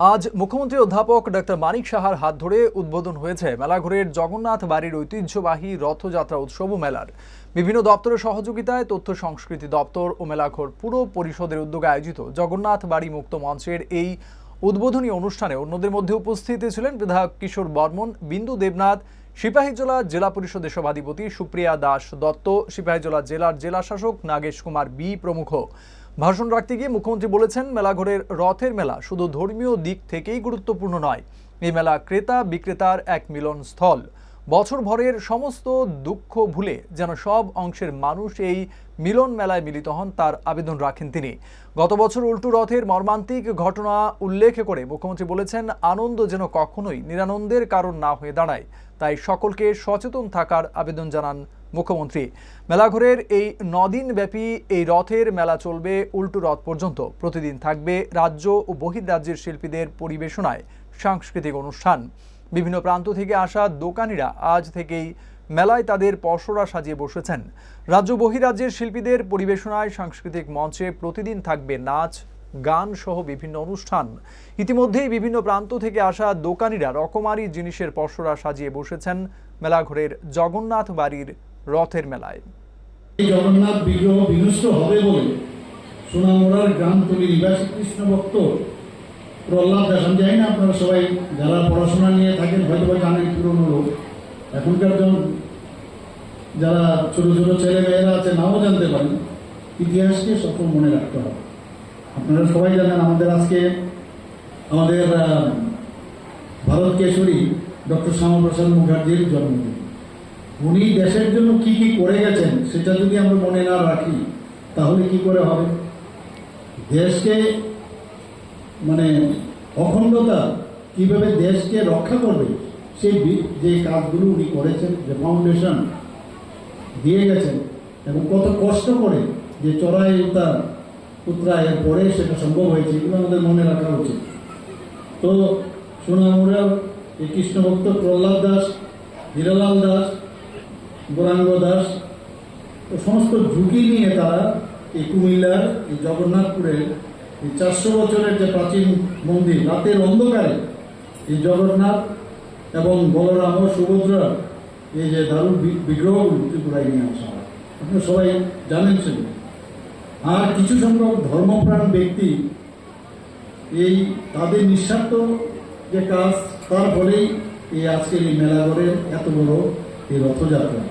আজ মুখ্যমন্ত্রী অধ্যাপক ডক্টর মানিক সাহার হাত ধরে উদ্বোধন হয়েছে মেলাঘরের জগন্নাথ বাড়ির ঐতিহ্যবাহী রথযাত্রা উৎসব মেলার। বিভিন্ন দপ্তরের সহযোগিতায় তথ্য সংস্কৃতি দপ্তর ও মেলাঘর পুরো পরিষদের উদ্যোগে আয়োজিত জগন্নাথ বাড়ি মুক্ত মঞ্চের এই উদ্বোধনী অনুষ্ঠানে অন্যদের মধ্যে উপস্থিত ছিলেন বিধায়ক কিশোর বর্মন, বিন্দু দেবনাথ, সিপাহীজলা জেলা পরিষদের সভাধিপতি সুপ্রিয়া দাস দত্ত, সিপাহীজলা জেলার জেলা শাসক নাগেশ কুমার বি প্রমুখ। ভাষণ রাখতে গিয়ে মুখ্যমন্ত্রী বলেছেন, মেলাঘরের রথের মেলা শুধু ধর্মীয় দিক থেকেই গুরুত্বপূর্ণ নয়, এই মেলা ক্রেতা বিক্রেতার এক মিলন স্থল বছর ভরের সমস্ত দুঃখ ভুলে যেন সব অংশের মানুষ এই মিলন মেলায় মিলিত হন, তার আবেদন রাখেন তিনি। গত বছর উল্টু রথের মর্মান্তিক ঘটনা উল্লেখ করে মুখ্যমন্ত্রী বলেছেন, আনন্দ যেন কখনোই নিরানন্দের কারণ না হয়ে দাঁড়ায়, তাই সকলকে সচেতন থাকার আবেদন জানান মুখ্যমন্ত্রী। মেলাঘরের এই নদিন ব্যাপী এই রথের মেলা চলবে উল্টু রথ পর্যন্ত। প্রতিদিন থাকবে রাজ্য ও বহির্রাজ্যের শিল্পীদের পরিবেশনায় সাংস্কৃতিক অনুষ্ঠান। বিভিন্ন প্রান্ত থেকে আসা দোকানিরা আজ থেকেই মেলায় তাদের পসরা সাজিয়ে বসেছেন। রাজ্য বহিরাজ্যের শিল্পীদের পরিবেশনায় সাংস্কৃতিক মঞ্চে প্রতিদিন থাকবে নাচ, গান সহ বিভিন্ন অনুষ্ঠান। ইতিমধ্যেই বিভিন্ন প্রান্ত থেকে আসা দোকানিরা রকমারি জিনিসের পসরা সাজিয়ে বসেছেন মেলাঘরের জগন্নাথ বাড়ির রথের মেলায়। জগন্নাথ বিগ্রহ বিনষ্ট হবে বলে সোনামুড়ার গ্রামতলি নিবাসী কৃষ্ণ ভক্ত প্রহ্লাদ আমি জানি না আপনারা সবাই যারা পড়াশোনা নিয়ে থাকেন হয়তো বা জানেন পুরনো লোক। এখনকার যারা ছোট ছোট ছেলে মেয়েরা আছে, নাও জানতে পারেন, ইতিহাসকে সকল মনে রাখতে হবে। আপনারা সবাই জানেন আমাদের আজকে আমাদের ভারত কেশরী ডক্টর শ্যামাপ্রসাদ মুখার্জির জন্মদিন। উনি দেশের জন্য কি কি করে গেছেন, সেটা যদি আমরা মনে না রাখি, তাহলে কি করে হবে? দেশকে মানে অখণ্ডতা কীভাবে দেশকে রক্ষা করবে, সেই যে কাজগুলো উনি করেছেন, যে ফাউন্ডেশন দিয়ে গেছেন, এবং কত কষ্ট করে যে চড়াই উত্তার উত্তরায়ের পরে সেটা সম্ভব হয়েছে এগুলো আমাদের মনে রাখা উচিত। তো সোনামুড়ার এই কৃষ্ণভক্ত প্রহ্লাদ দাস, হীরালাল দাস গৌরাঙ্গ দাস সমস্ত ঝুঁকি নিয়ে তারা এই কুমিল্লার এই জগন্নাথপুরের এই চারশো বছরের যে প্রাচীন মন্দির, রাতের অন্ধকারে এই জগন্নাথ এবং বলরাম ও সুভদ্রা এই যে দারুণ বিগ্রহগুলো ত্রিপুরায় নিয়ে আসা। আপনারা সবাই জানেন সেগুলো। আর কিছু সংখ্যক ধর্মপ্রাণ ব্যক্তি এই তাদের নিঃস্বার্থ যে কাজ, তার ফলেই এই আজকের এই মেলাঘরের এত বড় এই রথযাত্রা।